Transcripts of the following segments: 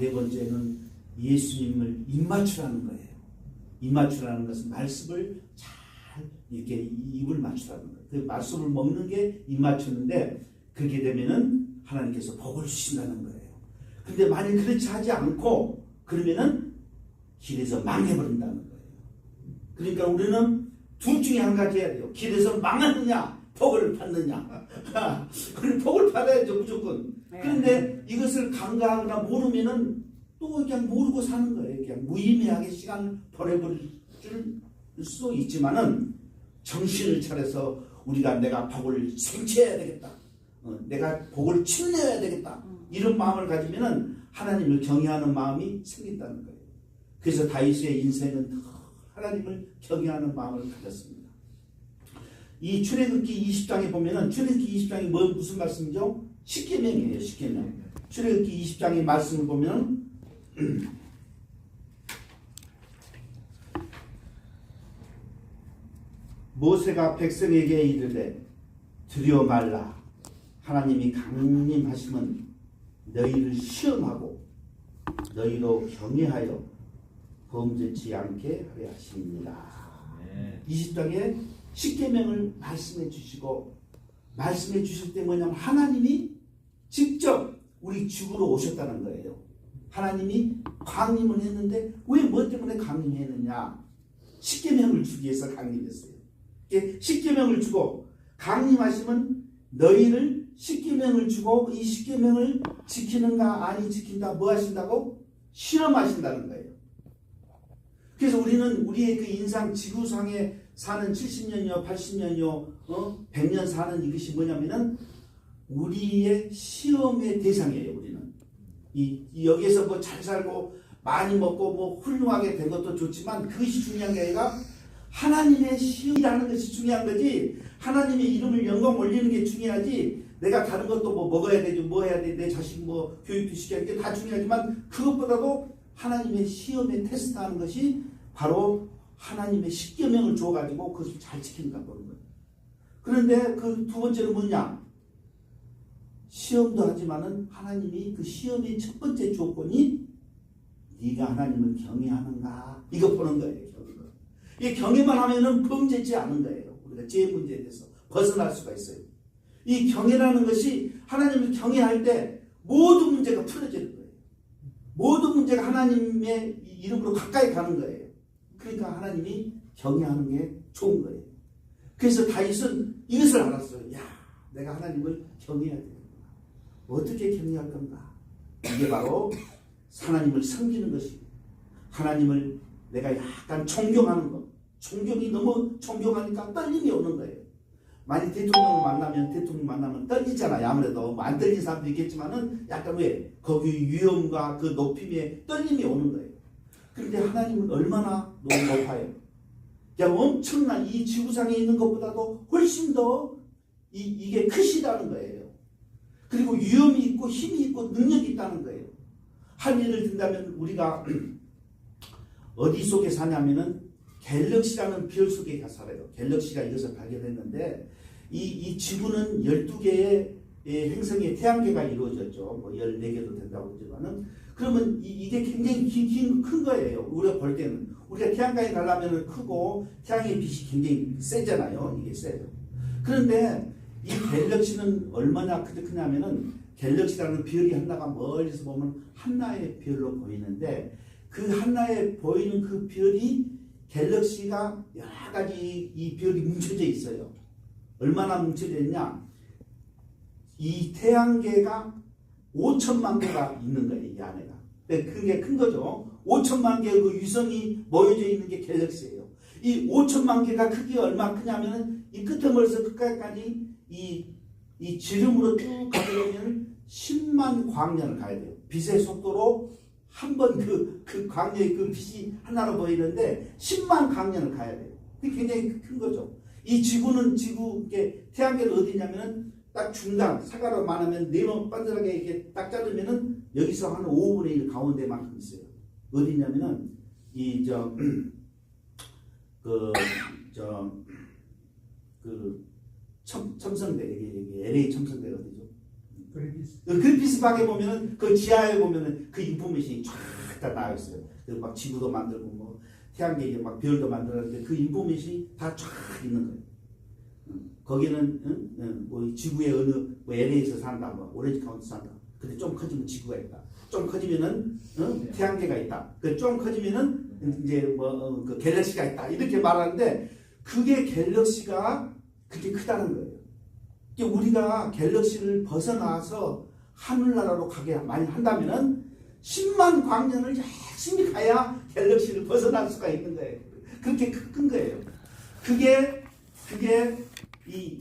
네 번째는 예수님을 입맞추라는 거예요. 입맞추라는 것은 말씀을 잘 이렇게 입을 맞추라는 거예요. 그 말씀을 먹는 게 입맞추는데 그렇게 되면은 하나님께서 복을 주신다는 거예요. 근데 만약 그렇지 하지 않고 그러면은 길에서 망해버린다는 거예요. 그러니까 우리는 둘 중에 한 가지 해야 돼요. 길에서 망하느냐, 복을 받느냐. 그럼 복을 받아야죠, 무조건. 네. 그런데 이것을 간과하거나 모르면은 또 그냥 모르고 사는 거예요. 그냥 무의미하게 시간을 보내버릴 수도 있지만은 정신을 차려서 우리가 내가 복을 생취해야 되겠다. 어, 내가 복을 침내야 되겠다. 이런 마음을 가지면은 하나님을 경외하는 마음이 생긴다는 거예요. 그래서 다윗의 인생은 하나님을 경외하는 마음을 가졌습니다. 이 출애굽기 20장에 보면은 출애굽기 20장이 뭐 무슨 말씀이죠? 십계명이에요. 십계명. 출애굽기 20장의 말씀을 보면 모세가 백성에게 이르되 두려워 말라 하나님이 강림하시면 너희를 시험하고 너희로 경외하여 범죄치 않게 하려 하십니다. 네. 20장에 십계명을 말씀해 주시고 말씀해 주실 때 뭐냐면 하나님이 직접 우리 집으로 오셨다는 거예요. 하나님이 강림을 했는데 왜 뭐 때문에 강림했느냐? 십계명을 주기 위해서 강림했어요. 십계명을 주고 강림하시면 너희를 십계명을 주고 이 십계명을 지키는가 아니 지킨다 뭐 하신다고 실험하신다는 거예요. 그래서 우리는 우리의 그 인상 지구상에 사는 70년이요, 80년이요, 어? 100년 사는 이것이 뭐냐면은 우리의 시험의 대상이에요, 우리는. 이, 이 여기에서 뭐 잘 살고 많이 먹고 뭐 훌륭하게 된 것도 좋지만 그것이 중요한 게 아니라 하나님의 시험이라는 것이 중요한 거지 하나님의 이름을 영광 올리는 게 중요하지 내가 다른 것도 뭐 먹어야 되지 뭐 해야 돼 내 자식 뭐 교육도 시켜야 돼 다 중요하지만 그것보다도 하나님의 시험에 테스트하는 것이 바로 하나님의 십계명을 줘가지고 그것을 잘 지키는가 보는 거예요. 그런데 그 두 번째는 뭐냐? 시험도 하지만은 하나님이 그 시험의 첫 번째 조건이 네가 하나님을 경외하는가 이거 보는 거예요. 이 경외만 하면은 범죄지 않은 거예요. 우리가 죄 문제에 대해서 벗어날 수가 있어요. 이 경외라는 것이 하나님을 경외할 때 모든 문제가 풀어지는 거예요. 모든 문제가 하나님의 이름으로 가까이 가는 거예요. 그러니까 하나님이 경외하는 게 좋은 거예요. 그래서 다윗은 이것을 알았어요. 야, 내가 하나님을 경외해야 되겠구나. 어떻게 경외할 건가? 이게 바로 하나님을 섬기는 것이고 하나님을 내가 약간 존경하는 것. 존경이 너무 존경하니까 떨림이 오는 거예요. 만약 대통령을 만나면 대통령 만나면 떨리잖아요. 아무래도 뭐안 떨린 사람도 있겠지만은 약간 왜 거기 위험과 그 높임에 떨림이 오는 거예요. 그런데 하나님은 얼마나 너무 높아요. 그냥 엄청난 이 지구상에 있는 것보다도 훨씬 더 이, 이게 크시다는 거예요. 그리고 위험이 있고 힘이 있고 능력이 있다는 거예요. 한 예를 든다면 우리가 어디 속에 사냐면은 갤럭시라는 별 속에 살아요. 갤럭시가 이것을 발견했는데 이, 이 지구는 12개의 행성의 태양계가 이루어졌죠. 뭐 14개도 된다고 하지만은 그러면 이, 게 굉장히 긴, 긴, 큰 거예요. 우리가 볼 때는. 우리가 태양까지 가려면 크고 태양의 빛이 굉장히 세잖아요. 이게 세요. 그런데 이 갤럭시는 얼마나 크- 크냐면은 갤럭시라는 별이 하나가 멀리서 보면 하나의 별로 보이는데 그 하나에 보이는 그 별이 갤럭시가 여러 가지 이 별이 뭉쳐져 있어요. 얼마나 뭉쳐져 있냐? 이 태양계가 5천만 개가 있는 거예요, 이 안에가. 근데 그게 큰 거죠. 5천만 개의 그 위성이 모여져 있는 게 갤럭시예요. 이 5천만 개가 크기가 얼마 크냐면은 이 끝에부터 끝까지 이, 이 지름으로 쭉 가려면 10만 광년을 가야 돼요. 빛의 속도로 한 번 그, 그 광년의 그 빛이 하나로 보이는데 10만 광년을 가야 돼요. 굉장히 큰 거죠. 이 지구는 지구, 태양계는 어디냐면은 딱 중간, 사과로 말하면 네모 반듯하게 이렇게 딱 자르면은 여기서 한 5분의 1 가운데만큼 있어요. 어디냐면은 이, 저, 그, 저, 그, 첨, 첨성대, 이게, 이게 LA 첨성대가 어디죠? 그래비스. 그 그리피스 박에 보면은 그 지하에 보면은 그 인포메이션이 쫙다 나와 있어요. 그래서 막 지구도 만들고 뭐 태양계에 막 별도 만들었는데 그 인포메이션이 다 쫙 있는 거예요. 음, 거기는 응? 응, 뭐 지구의 어느 뭐 LA에서 산다, 뭐 오렌지 카운티 산다. 근데 좀 커지면 지구가 있다. 좀 커지면은 응? 태양계가 있다. 그 좀 커지면은 이제 뭐그 갤럭시가 있다. 이렇게 말하는데 그게 갤럭시가 그렇게 크다는 거예요. 우리가 갤럭시를 벗어나서 하늘나라로 가게 많이 한다면은 10만 광년을 열심히 가야 갤럭시를 벗어날 수가 있는 거예요. 그렇게 큰- 큰 거예요. 그게 그게 이,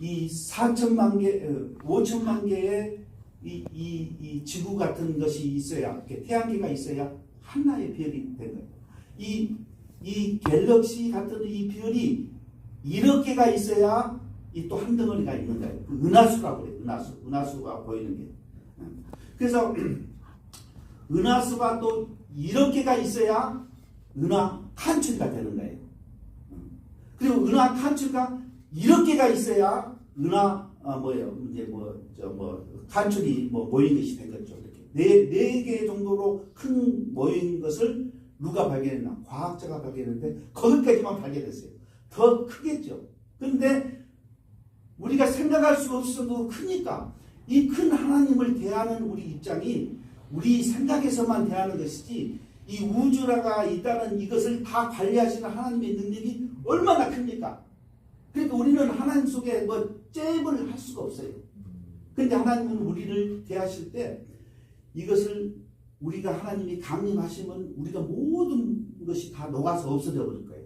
이 4천만 개, 어, 5천만 개의 이, 이, 이 지구 같은 것이 있어야, 태양계가 있어야 하나의 별이 된 거예요. 이, 이 갤럭시 같은 이 별이 이렇개가 있어야 이 또 한 덩어리가 있는 거예요. 그 은하수라고 그래요. 은하수. 은하수가 보이는 게. 그래서 은하수가 또 이렇게가 있어야 은하 칸출가 되는 거예요. 그리고 은하 칸출가 이렇게가 있어야 은하 아 뭐예요? 이제 뭐 저뭐 칸출이 뭐 모인 것이 된 거죠. 이렇게 네 네 개 정도로 큰 모인 것을 누가 발견했나? 과학자가 발견했는데 거기까지만 발견했어요. 더 크겠죠. 그런데 우리가 생각할 수 정도로 크니까 이 큰 하나님을 대하는 우리 입장이 우리 생각에서만 대하는 것이지 이 우주라가 있다는 이것을 다 관리하시는 하나님의 능력이 얼마나 큽니까? 그러니까 우리는 하나님 속에 뭐 잽을 할 수가 없어요. 그런데 하나님은 우리를 대하실 때 이것을 우리가 하나님이 강림하시면 우리가 모든 것이 다 녹아서 없어져 버릴 거예요.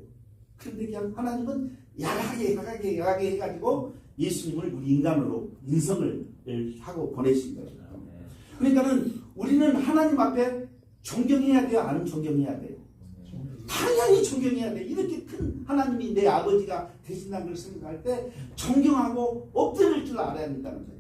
그런데 그냥 하나님은 야하게 야하게 야하게 해가지고 예수님을 우리 인간으로 인성을 하고 보내신 거예요. 그러니까는 우리는 하나님 앞에 존경해야 돼요? 안 존경해야 돼요? 당연히 존경해야 돼. 이렇게 큰 하나님이 내 아버지가 되신다는 걸 생각할 때 존경하고 엎드릴 줄 알아야 된다는 거예요.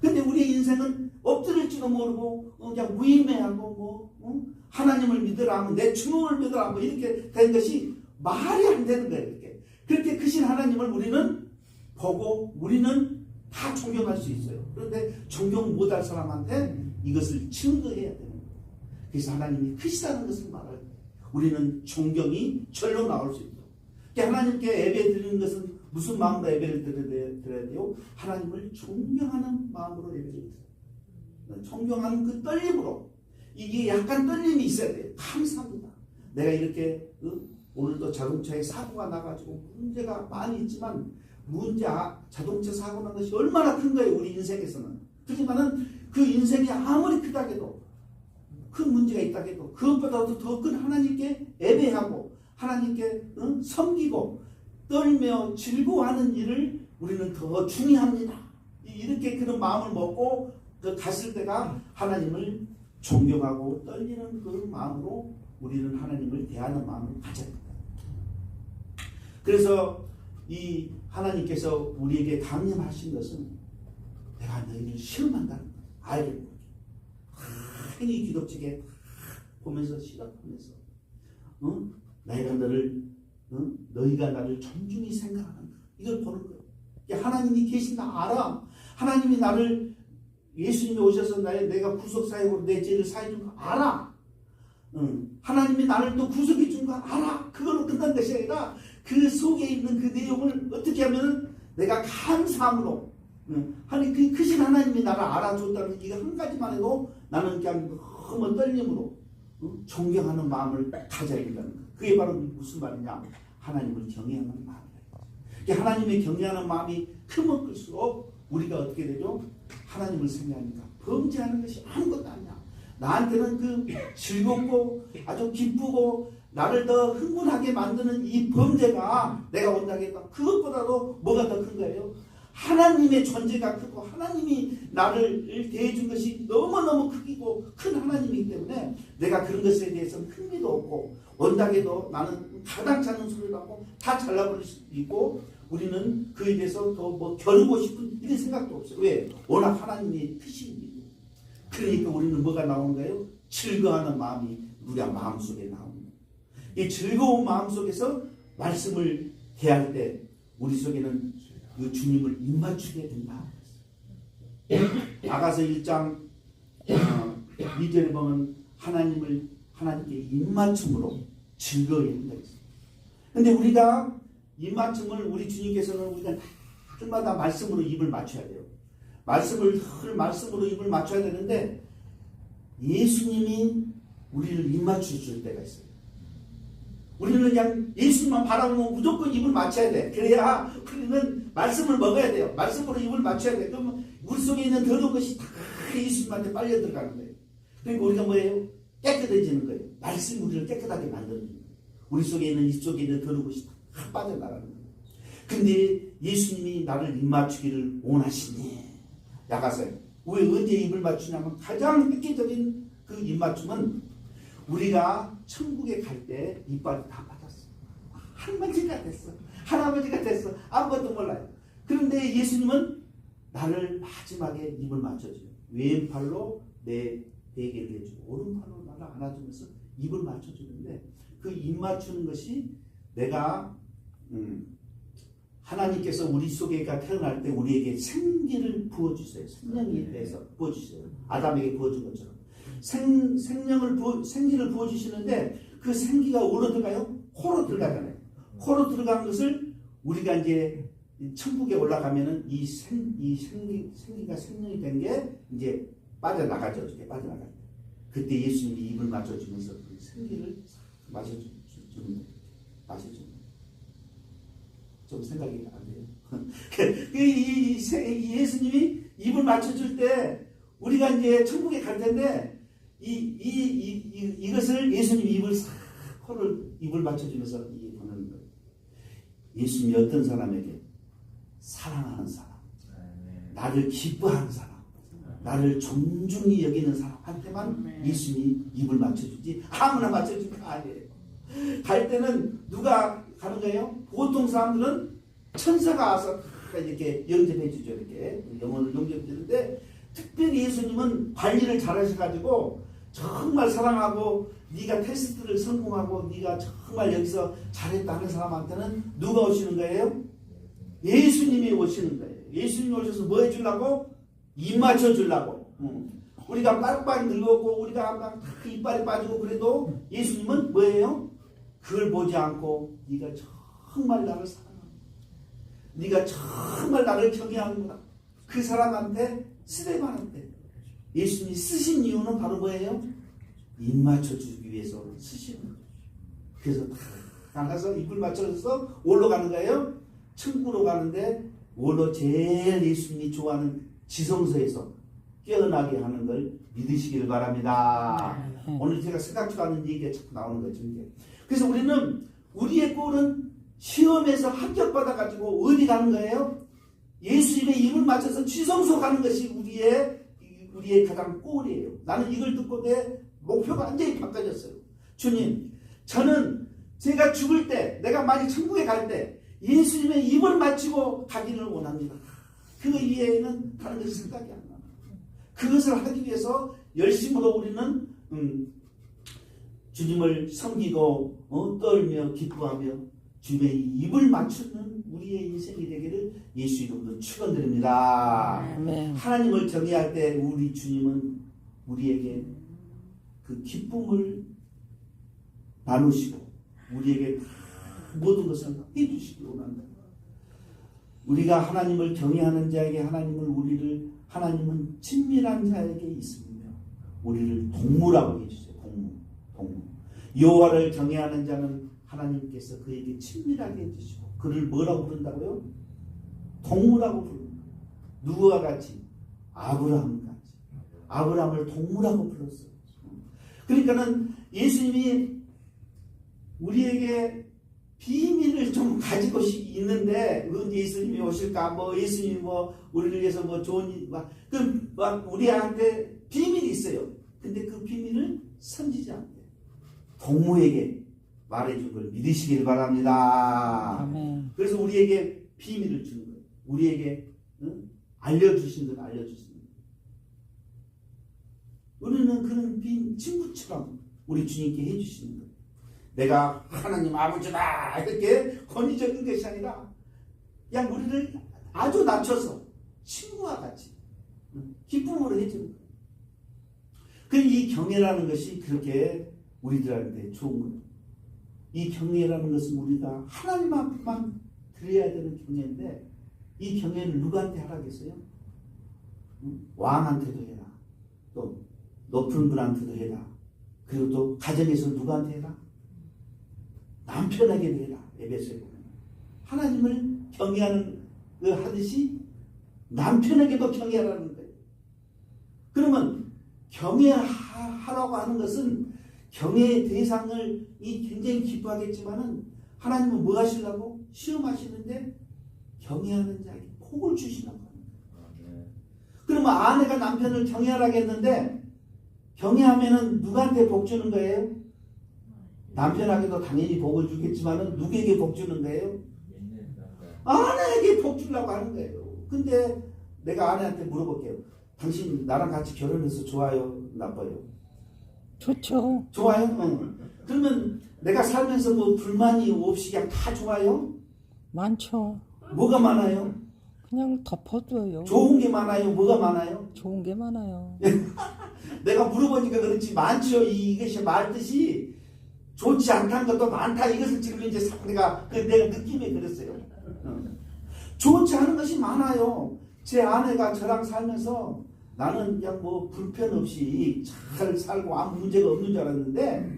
근데 우리의 인생은 엎드릴 줄도 모르고 어, 그냥 무의미하고 뭐 어? 하나님을 믿으라 하면 내 주먹을 믿으라 뭐 이렇게 된 것이 말이 안 되는 거예요. 이렇게 그렇게 크신 하나님을 우리는 보고 우리는 다 존경할 수 있어요. 그런데 존경 못할 사람한테 이것을 증거해야 되는 거예요. 그래서 하나님이 크시다는 것을 말할 때 우리는 존경이 절로 나올 수 있죠. 그러니까 하나님께 예배 드리는 것은 무슨 마음으로 예배를 드려야- 돼요? 하나님을 존경하는 마음으로 예배를 드려요. 존경하는 그 떨림으로 이게 약간 떨림이 있어야 돼요. 감사합니다. 내가 이렇게 어? 오늘도 자동차에 사고가 나가지고 문제가 많이 있지만 문제 아- 자동차 사고 난 것이 얼마나 큰 거예요 우리 인생에서는 그렇지만은 그 인생이 아무리 크다 해도 큰 문제가 있다 해도 그것보다도 더 큰 하나님께 예배하고 하나님께 어? 섬기고 떨며 즐거워하는 일을 우리는 더 중요합니다 이- 이렇게 그런 마음을 먹고 그 갔을 때가 하나님을 존경하고 떨리는 그 마음으로 우리는 하나님을 대하는 마음을 됩니다. 그래서 이 하나님께서 우리에게 강림하신 것은 내가 너희를 시험한다는 거 알겠고 행위 기독직에 보면서 시각하면서 어? 내가 너를 어? 너희가 나를 존중히 생각하는가 이걸 보는 거예요. 하나님이 계신 나 알아. 하나님이 나를 예수님이 오셔서 나의 내가 구속 사역으로 내 죄를 사해 준거 알아. 응. 하나님이 나를 또 구속해 준 거 알아. 그걸로 끝난 것이 아니라 그 속에 있는 그 내용을 어떻게 하면 내가 감사함으로 응. 하나님 그 크신 하나님이 나를 알아줬다는 이거 한 가지만 해도 나는 그냥 너무 떨림으로 응? 존경하는 마음을 가져야 된다는 거. 그게 바로 무슨 말이냐? 하나님을 경외하는 마음이에요. 이게 하나님의 경외하는 마음이 크면 클수록 우리가 어떻게 되죠? 하나님을 생각하니까 범죄하는 것이 아무것도 아니야. 나한테는 그 즐겁고 아주 기쁘고 나를 더 흥분하게 만드는 이 범죄가 내가 온다겠다. 그것보다도 뭐가 더 큰 거예요? 하나님의 존재가 크고 하나님이 나를 대해준 것이 너무너무 크고 큰 하나님이기 때문에 내가 그런 것에 대해서는 흥미도 없고 원당에도 나는 가당치 않은 소리를 하고 다 잘라버릴 수도 있고 우리는 그에 대해서 더 뭐 겨루고 싶은 이런 생각도 없어요. 왜? 워낙 크신 일이에요. 그러니까 우리는 뭐가 나오는 거예요? 즐거워하는 마음이 우리가 마음속에 나옵니다. 이 즐거운 마음 속에서 말씀을 대할 때 우리 속에는 그 주님을 입맞추게 된다. 아가서 1장 어, 2절에 보면 하나님을 하나님께 입맞춤으로 했어요. 근데 우리가 입맞춤을 우리 주님께서는 우리가 날마다 말씀으로 입을 맞춰야 돼요. 말씀을 늘 말씀으로 입을 맞춰야 되는데 예수님이 우리를 입맞춰 줄 때가 있어요. 우리는 그냥 예수님만 바라보면 무조건 입을 맞춰야 돼. 그래야 우리는 말씀을 먹어야 돼요. 말씀으로 입을 맞춰야 돼. 그러면 우리 속에 있는 더러운 것이 다 예수님한테 빨려 들어가는 거예요. 그러니까 우리가 뭐예요? 깨끗해지는 거예요. 말씀이 우리를 깨끗하게 만드는 거예요. 우리 속에 있는 이 속에 있는 더러운 것이 다 빠져나가는 거예요. 근데 예수님이 나를 입 맞추기를 원하시니 야가서요. 왜 언제 입을 맞추냐면 가장 획기적인 그 입 맞춤은 우리가 천국에 갈 때 이빨이 다 빠졌어. 할머니가 됐어. 할아버지가 됐어. 아무것도 몰라요. 그런데 예수님은 나를 마지막에 입을 맞춰줘요. 왼팔로 내 베개를 해주고 오른팔로 나를 안아주면서 입을 맞춰주는데 그 입 맞추는 것이 내가 음, 하나님께서 우리 속에가 태어날 때 우리에게 생기를 부어주세요. 생명에 대해서 부어주세요. 아담에게 부어준 것처럼. 생, 생명을 부어, 생기를 부어주시는데 그 생기가 어디로 들어가요? 코로 들어가잖아요. 코로 들어간 것을 우리가 이제 천국에 올라가면은 이 생, 이 생기, 생기가 생명이 된 게 이제 빠져나가죠. 이렇게 빠져나가요. 그때 예수님이 입을 맞춰주면서 그 생기를 마셔주는 거예요. 좀 생각이 안 돼요. 그 이, 이, 세- 이 예수님이 입을 맞춰줄 때 우리가 이제 천국에 갈 텐데 이, 이, 이, 이, 이것을 예수님 입을 싹 코를 입을 맞춰주면서 이 보는 거예요. 예수님이 어떤 사람에게 사랑하는 사람, 나를 기뻐하는 사람, 나를 존중히 여기는 사람한테만 예수님이 입을 맞춰주지 아무나 맞춰주는 거 아니에요. 갈 때는 누가 가는 거예요? 보통 사람들은 천사가 와서 다 이렇게 영접해 주죠. 이렇게 영혼을 영접해 주는데 특별히 예수님은 관리를 잘 하셔가지고 정말 사랑하고 네가 테스트를 성공하고 네가 정말 여기서 잘했다 하는 사람한테는 누가 오시는 거예요? 예수님이 오시는 거예요. 예수님이 오셔서 뭐 해주려고? 입 맞춰주려고. 음. 우리가 빡빡 늙었고 우리가 막다 이빨이 빠지고 그래도 예수님은 뭐예요? 그걸 보지 않고 네가 정말 나를 사랑하는구나. 네가 정말 나를 경외하는구나. 그 사람한테 스데반한테 예수님이 쓰신 이유는 바로 뭐예요? 입 맞춰주기 위해서 쓰시는 거예요. 그래서 다 나가서 입을 맞춰서 올로 가는 거예요. 천국으로 가는데 올로 제일 예수님이 좋아하는 지성소에서 깨어나게 하는 걸 믿으시길 바랍니다. 오늘 제가 생각지도 않은 얘기가 자꾸 나오는 거죠. 이게. 그래서 우리는 우리의 꼴은 시험에서 합격받아가지고 어디 가는 거예요? 예수님의 입을 맞춰서 지성소 가는 것이 우리의 우리의 가장 꼴이에요. 나는 이걸 듣고 내 목표가 완전히 바꿔졌어요. 주님, 저는 제가 죽을 때, 내가 만약 천국에 갈 때 예수님의 입을 맞추고 가기를 원합니다. 그 이외에는 다른 것이 생각이 안 나요. 그것을 하기 위해서 열심으로 우리는 음, 주님을 섬기고 어, 떨며 기뻐하며 주님의 입을 맞추는 우리의 인생이 되기를 예수 이름으로 축원드립니다. 하나님을 정의할 때 우리 주님은 우리에게 그 기쁨을 나누시고 우리에게 다 모든 것을 해주시기 원한다. 우리가 하나님을 경외하는 자에게 하나님을 우리를 하나님은 친밀한 자에게 있으며 우리를 동무라고 해주세요. 동무, 동무. 여호와를 경외하는 자는 하나님께서 그에게 친밀하게 해주시고 그를 뭐라고 부른다고요? 동무라고 부릅니다. 누구와 같이? 아브라함 같이. 아브라함을 동무라고 불렀어요. 그러니까는 예수님이 우리에게 비밀을 좀 가지고 시- 있는데 예수님이 오실까? 뭐 예수님이 뭐 우리를 위해서 뭐 좋은 일, 막, 우리한테 비밀이 있어요. 근데 그 비밀을 선지지 않대. 동무에게 말해준 걸 믿으시길 바랍니다. 아멘. 그래서 우리에게 비밀을 주는 거예요. 우리에게 응? 알려주신 걸 알려주시는 거예요. 우리는 그런 빈 친구처럼 우리 주님께 해주시는 거예요. 내가 하나님 아버지다 이렇게 권위적인 것이 아니라 그냥 우리를 아주 낮춰서 친구와 같이 응? 기쁨으로 해주는 거예요. 그이 경애라는 것이 그렇게 우리들한테 좋은 거예요. 이 경애라는 것은 우리가 하나님 앞만 드려야 되는 경애인데 이 경애를 누구한테 하라겠어요? 응? 왕한테도 해라. 또 높은 분한테도 해라. 그리고 또 가정에서 누구한테 해라? 남편에게도 해라. 에베소에 보면 하나님을 경외하는 그 하듯이 남편에게도 경외하라는 거예요. 그러면 경외하라고 하는 것은 경외의 대상을 이 굉장히 기뻐하겠지만은 하나님은 뭐 하시려고 시험하시는데 경외하는 자에게 복을 하는 거예요. 그러면 아내가 남편을 경외하라고 했는데 경외하면은 누구한테 복 주는 거예요? 남편에게도 당연히 복을 주겠지만은 누구에게 복 주는 거예요? 아내에게 복 주려고 하는 거예요. 근데 내가 아내한테 물어볼게요. 당신 나랑 같이 결혼해서 좋아요? 나빠요? 좋죠. 좋아요? 응. 그러면 내가 살면서 뭐 불만이 없이 그냥 다 좋아요? 많죠. 뭐가 많아요? 그냥 덮어줘요. 좋은 게 많아요? 뭐가 많아요? 좋은 게 많아요. 내가 물어보니까 그렇지 많죠. 이- 이것이 말뜻이 좋지 않다는 것도 많다. 이것을 지금 이제 내가 그 내가 느낌이 그랬어요. 어. 좋지 않은 것이 많아요. 제 아내가 저랑 살면서 나는 그냥 뭐 불편 없이 잘 살고 아무 문제가 없는 줄 알았는데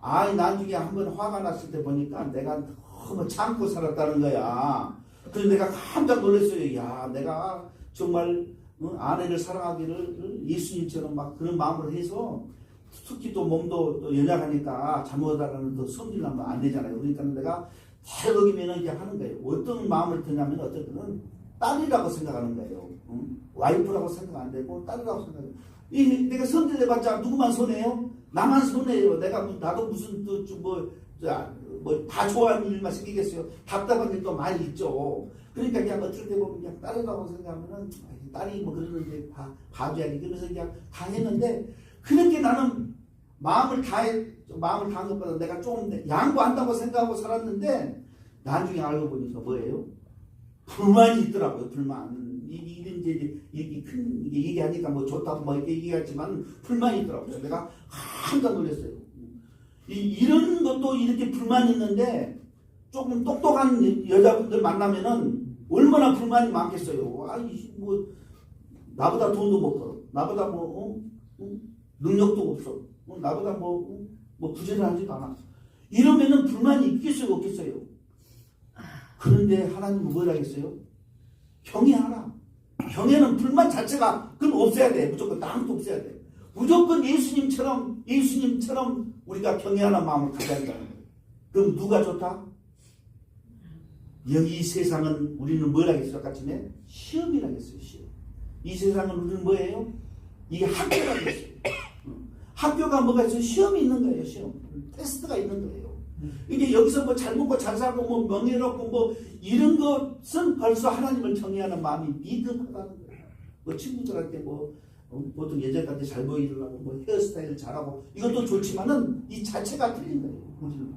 아이 나중에 한번 화가 났을 때 보니까 내가 너무 참고 살았다는 거야. 그래서 내가 깜짝 놀랐어요. 야, 내가 정말 어, 아내를 사랑하기를 어, 예수님처럼 막 그런 마음으로 해서 특히 또 몸도 또 연약하니까 잘못하다가는 또 성질나면 안 되잖아요. 그러니까 내가 대덕이면 이제 하는 거예요. 어떤 마음을 드냐면 때는 딸이라고 생각하는 거예요. 응? 와이프라고 생각 안 되고 딸이라고 생각해요. 이 내가 손질해봤자 누구만 손해요? 나만 손해요. 내가 뭐- 나도 무슨 또뭐뭐다 좋아하는 일만 생기겠어요. 답답한 일도 많이 있죠. 그러니까 그냥 때 보면 그냥 딸이라고 생각하면은 딸이 뭐 그러는데 봐 봐줘야지. 그러면서 그냥 다 했는데 그렇게 나는 마음을 다해 마음을 다한 것보다 내가 좀 양보한다고 생각하고 살았는데 나중에 알고 보니까 뭐예요? 불만이 있더라고요. 불만. 이- 이런 이제 이렇게 큰 이게 얘기하니까 뭐 좋다고 뭐 이렇게 얘기하지만 불만이 있더라고요. 내가 깜짝 놀랐어요. 이, 이런 것도 이렇게 불만이 있는데 조금 똑똑한 여자분들 만나면은 얼마나 불만이 많겠어요. 아이 뭐 나보다 돈도 못 벌어. 나보다 뭐 어? 어? 능력도 없어. 어? 나보다 뭐, 어? 뭐 부지런하지도 않아. 이러면은 불만이 있겠어요, 없겠어요? 그런데 하나님은 뭘 하겠어요? 경외하라. 경외는 불만 자체가 그건 없애야 돼. 무조건 땅도 없애야 돼. 무조건 예수님처럼 예수님처럼 우리가 경외하는 마음을 가져야 한다는. 그럼 누가 좋다? 여기 이 세상은 우리는 뭘 하겠어요? 아까쯤에 시험이라겠어요. 시험. 이 세상은 우리는 뭐예요? 이게 학교라겠어요. 어. 학교가 뭐가 있어요? 시험이 있는 거예요. 시험. 테스트가 있는 거예요. 이게 여기서 뭐 잘 먹고 잘 살고 뭐 명예롭고 뭐 이런 것은 벌써 하나님을 경외하는 마음이 미흡하다는 거예요. 뭐 친구들한테 뭐 어, 보통 여자들한테 잘 보이려고 뭐 헤어스타일 잘하고 이것도 좋지만은 이 자체가 틀린 거예요. 우리는.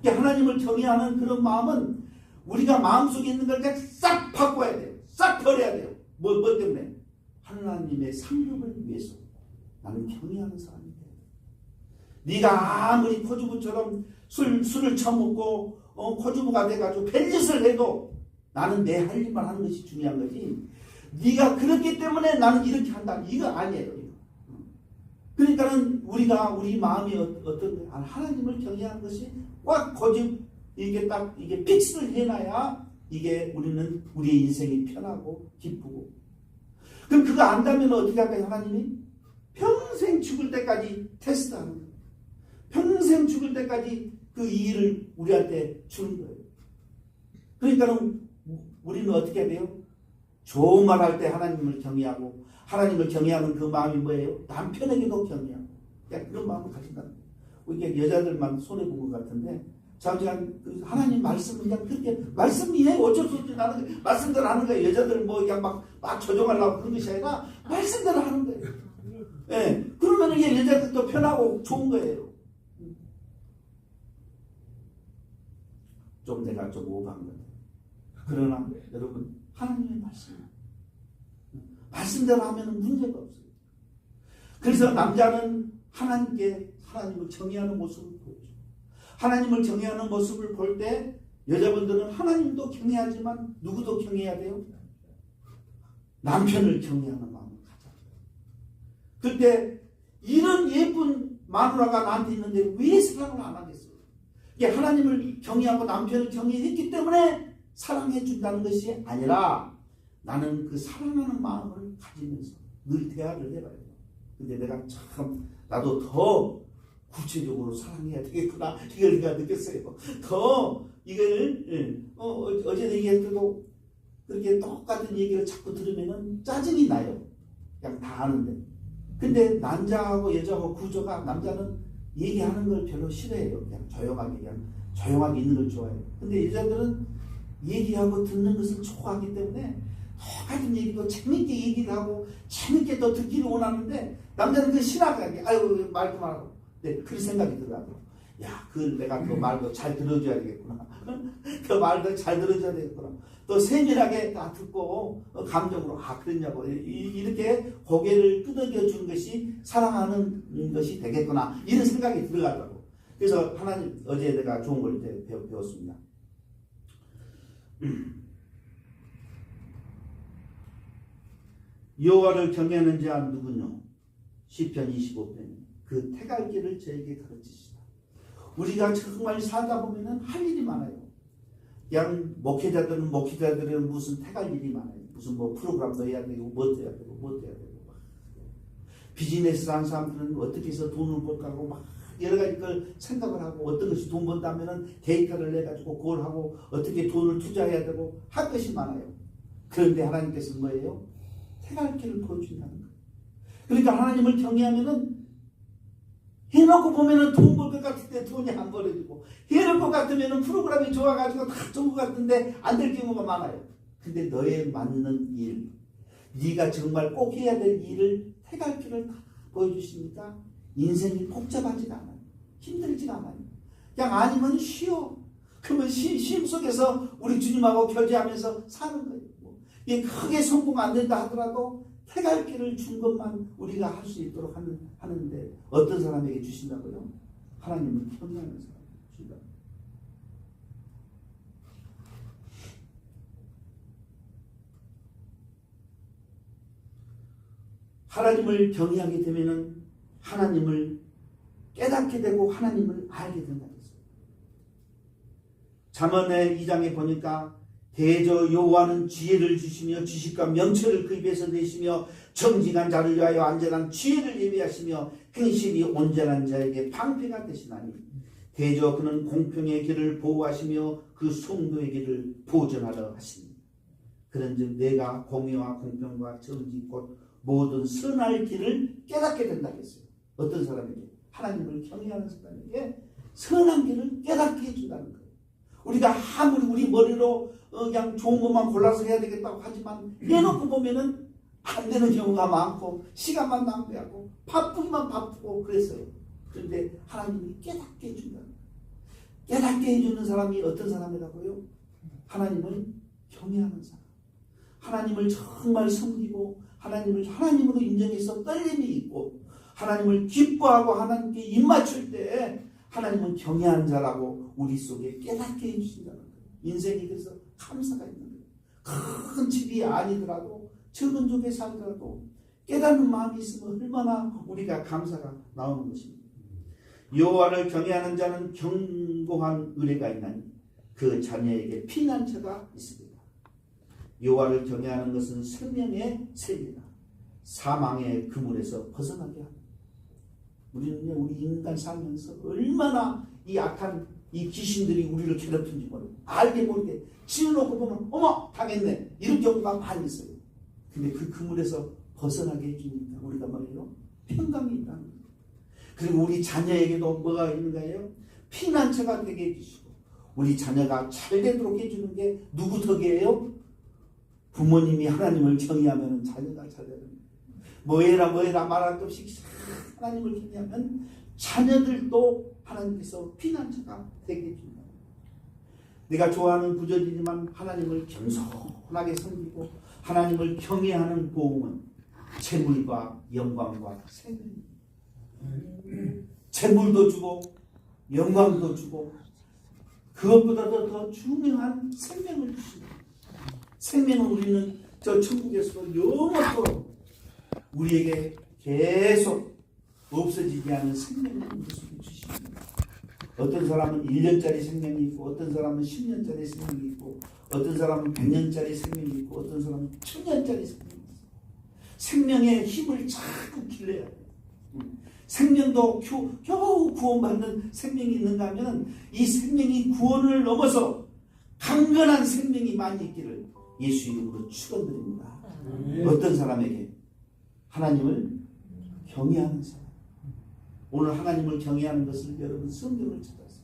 이게 하나님을 경외하는 그런 마음은 우리가 마음속에 있는 걸 그냥 싹 바꿔야 돼요. 싹 버려야 돼요. 뭐, 뭐 때문에? 하나님의 상급을 위해서 나는 경외하는 돼요. 네가 아무리 코주부처럼 술, 술을 처먹고 어, 코주부가 돼가지고 별짓을 해도 나는 내 할 일만 하는 것이 중요한 거지. 네가 그렇기 때문에 나는 이렇게 한다. 이거 아니에요. 그러니까는 우리가 우리 마음이 어- 어떤 아, 하나님을 경외하는 것이 꽉 고집 이게 딱 이게 픽스를 해놔야 이게 우리는 우리의 인생이 편하고 기쁘고 그럼 그거 안다면 어떻게 할까요 하나님이 평생 죽을 때까지 테스트하는 거예요 평생 죽을 때까지 그 일을 우리한테 주는 거예요 그러니까는 우리는 어떻게 해야 돼요 좋은 말 할 때 하나님을 경외하고 하나님을 경외하는 그 마음이 뭐예요 남편에게도 경외하고 그냥 그런 마음을 가진다는 거예요 이게 여자들만 손해본 것 같은데 잠시만 그 하나님 말씀 그냥 그렇게 말씀이에 어쩔 수 없이 나는 말씀대로 하는 거예요. 여자들은 뭐 그냥 막, 막 조종하려고 그런 것이 아니라 말씀대로 하는 거예요. 예. 그러면 이게 여자들도 편하고 좋은 거예요. 좀 내가 좀 오버한 것 같아요. 그러나 여러분 하나님의 말씀 말씀대로 하면 문제가 없어요. 그래서 남자는 하나님께 하나님을 정의하는 모습을 보여줘. 하나님을 정의하는 모습을 볼 때 여자분들은 하나님도 경외하지만 누구도 경외해야 돼요? 남편을 경외하는 마음을 가져. 그때 이런 예쁜 마누라가 나한테 있는데 왜 사랑을 안 하겠어요? 이게 하나님을 경외하고 남편을 경외했기 때문에 사랑해 준다는 것이 아니라 나는 그 사랑하는 마음을 가지면서 늘 대화를 해봐야 돼요. 근데 내가 참 나도 더 구체적으로 사랑해야 되겠구나 이걸 내가 느꼈어요. 더 이걸 예, 어, 어, 어제 얘기할 때도 그렇게 똑같은 얘기를 자꾸 들으면은 짜증이 나요. 그냥 다 아는데. 근데 남자하고 여자하고 구조가 남자는 얘기하는 걸 별로 싫어해요. 그냥 조용하게 그냥 조용하게 있는 걸 좋아해요. 근데 여자들은 얘기하고 듣는 것을 좋아하기 때문에 똑같은 얘기도 재밌게 얘기를 하고 재밌게 또 듣기를 원하는데 남자는 그 싫어하게 아유 말도 말고 네, 그 생각이 들더라고요. 야, 그 내가 그 말도 잘 들어줘야 되겠구나. 그 말도 잘 들어줘야 되겠구나. 또 세밀하게 다 듣고 어, 감정으로 아 그랬냐고 이- 이렇게 고개를 끄덕여 주는 것이 사랑하는 것이 되겠구나 이런 생각이 들어가더라고. 그래서 하나님 어제 내가 좋은 걸 배웠습니다. 여호와를 경외하는 자 누구뇨? 시편 25편 그 태갈길을 저에게 가르치시다. 우리가 정말 살다 보면은 할 일이 많아요. 그냥 목회자들은 목회자들은 무슨 태갈 일이 많아요. 무슨 뭐 프로그램도 해야 되고 뭐도 해야 되고 뭐도 해야 되고 막. 비즈니스 하는 사람들은 어떻게 해서 돈을 벌까 하고 막 여러 가지 걸 생각을 하고 어떤 것이 돈 번다면은 데이터를 내 가지고 그걸 하고 어떻게 돈을 투자해야 되고 할 것이 많아요. 그런데 하나님께서는 뭐예요? 태갈 길을 보여준다는 거예요. 그러니까 하나님을 경외하면은 해놓고 보면은 돈 벌 것 같은데 돈이 안 벌어지고 해놓을 것 같으면은 프로그램이 좋아가지고 다 좋은 것 같은데 안 될 경우가 많아요. 근데 너에 맞는 일, 네가 정말 꼭 해야 될 일을 해갈 길을 다 보여주시니까 인생이 복잡하지가 않아요. 힘들지가 않아요. 그냥 아니면 쉬어. 그러면 쉼, 쉼 속에서 우리 주님하고 교제하면서 사는 거예요. 뭐. 이게 크게 성공 안 된다 하더라도 해갈 길을 준 것만 우리가 할 수 있도록 하는, 하는데 어떤 사람에게 주신다고요? 하나님은 경외하는 사람 주신다. 하나님을 경외하게 되면은 하나님을 깨닫게 되고 하나님을 알게 된다고 했어요. 잠언의 2장에 보니까 대저 여호와는 지혜를 주시며 지식과 명철을 그 입에서 내시며 정직한 자를 위하여 안전한 지혜를 예비하시며 행실이 온전한 자에게 방패가 되시나니 대저 그는 공평의 길을 보호하시며 그 성도의 길을 보존하려 하시니 그런즉 내가 공의와 공평과 정직 곧 모든 선할 길을 깨닫게 된다 했어요. 어떤 사람에게 하나님을 경외하는 사람에게 선한 길을 깨닫게 해준다는 거예요. 우리가 아무리 우리 머리로 어, 그냥 좋은 것만 골라서 해야 되겠다고 하지만 해놓고 보면은 안 되는 경우가 많고 시간만 낭비하고 바쁘기만 바쁘고 그랬어요. 그런데 하나님이 깨닫게 해준다. 깨닫게 해주는 사람이 어떤 사람이라고요? 하나님을 경외하는 사람. 하나님을 정말 섬기고 하나님을 하나님으로 인정해서 떨림이 있고 하나님을 기뻐하고 하나님께 입맞출 때 하나님은 경외하는 자라고 우리 속에 깨닫게 해주신다는 거예요. 인생이 그래서 감사가 있는 거예요. 큰 집이 아니더라도 적은 쪽에 살더라도 깨닫는 마음이 있으면 얼마나 우리가 감사가 나오는 것입니다. 여호와를 경외하는 자는 경고한 의뢰가 있나니 그 자녀에게 피난처가 있습니다. 여호와를 경외하는 것은 생명의 셈이다. 사망의 그물에서 벗어나게 합니다. 우리는 우리 인간 살면서 얼마나 이 악한 이 귀신들이 우리를 괴롭힌지 모르고 알게 모르게 지어놓고 보면 어머 당했네 이런 경우가 많이 있어요. 근데 그 그물에서 벗어나게 해주니까 우리가 뭐예요? 평강이 있다는 거예요. 그리고 우리 자녀에게도 뭐가 있는가요? 피난처가 되게 해주시고 우리 자녀가 잘 되도록 해주는 게 누구 덕이에요? 부모님이 하나님을 경외하면 자녀가 잘 되는 거예요. 뭐해라 뭐해라 말할 것 없이 하나님을 경외하면 자녀들도 하나님께서 피난처가 되게 해준다. 내가 좋아하는 구절이지만 하나님을 겸손하게 섬기고 하나님을 경외하는 보응은 재물과 영광과 생명. 재물도 주고 영광도 주고 그것보다도 더 중요한 생명을 주십니다. 생명은 우리는 저 천국에서 영원토록 우리에게 계속 없어지지 않은 생명을 우리에게 주십니다. 어떤 사람은 1년짜리 생명이 있고 어떤 사람은 10년짜리 생명이 있고 어떤 사람은 100년짜리 생명이 있고 어떤 사람은 1000년짜리 생명이 있어요. 생명의 힘을 자꾸 길러야. 음. 생명도 겨, 겨우 구원받는 생명이 있는가 하면 이 생명이 구원을 넘어서 강건한 생명이 많이 있기를 예수 이름으로 축원드립니다. 어떤 사람에게 하나님을 경외하는 사람. 오늘 하나님을 경외하는 것을 여러분 성경을 찾아서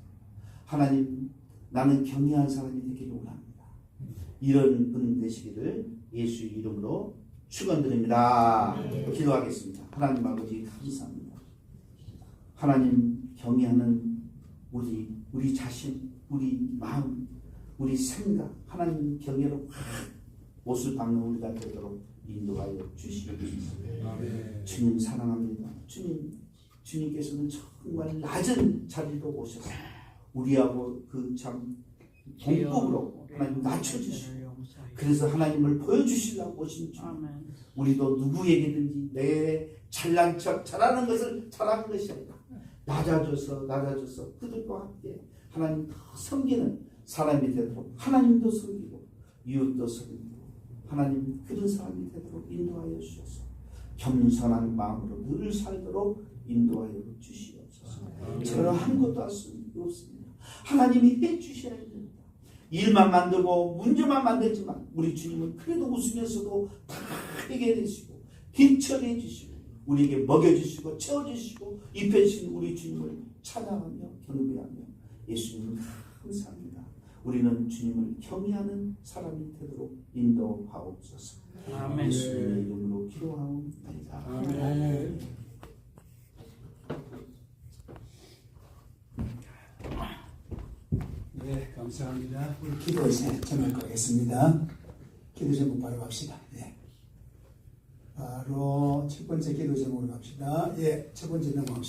하나님 나는 경외하는 사람이 되기를 원합니다. 이런 은 되시기를 예수 이름으로 축원드립니다. 기도하겠습니다. 하나님 아버지 감사합니다. 하나님 경외하는 우리 우리 자신, 우리 마음, 우리 생각 하나님 경외로 확 옷을 박는 우리가 되도록 인도하여 주시옵소서. 주님 사랑합니다. 주님 주님께서는 정말 낮은 자리로 오셔서 우리하고 그참 동법으로 하나님 낮춰주시고 그래서 하나님을 보여주시려고 오신 주 우리도 누구에게든지 내 잘난 척 잘하는 것을 잘하는 것이 아니라 낮아져서 낮아져서 그들과 함께 하나님 더 섬기는 사람이 되도록 하나님도 섬기고 이웃도 섬기고 하나님 그런 사람이 되도록 인도하여 주셔서 겸손한 마음으로 늘 살도록 인도하여 주시옵소서. 저는 아무것도 할 수 없습니다. 하나님이 해 주셔야 됩니다. 일만 만들고 문제만 만들지만 우리 주님은 그래도 웃으면서도 다 해결해 주시고 뒷처리해 주시고 우리에게 먹여주시고 채워주시고 입혀주신 우리 주님을 찬양하며 경배하며 예수님 감사합니다. 우리는 주님을 경외하는 사람이 되도록 인도하옵소서. 아멘. 예수님의 이름으로 기도하옵나이다. 아멘. 네, 감사합니다. 우리 기도 이제 전할거겠습니다 기도 제목 바로 갑시다. 예. 바로 첫 번째 기도 제목으로 갑시다. 예, 첫 번째 넘어갑시다.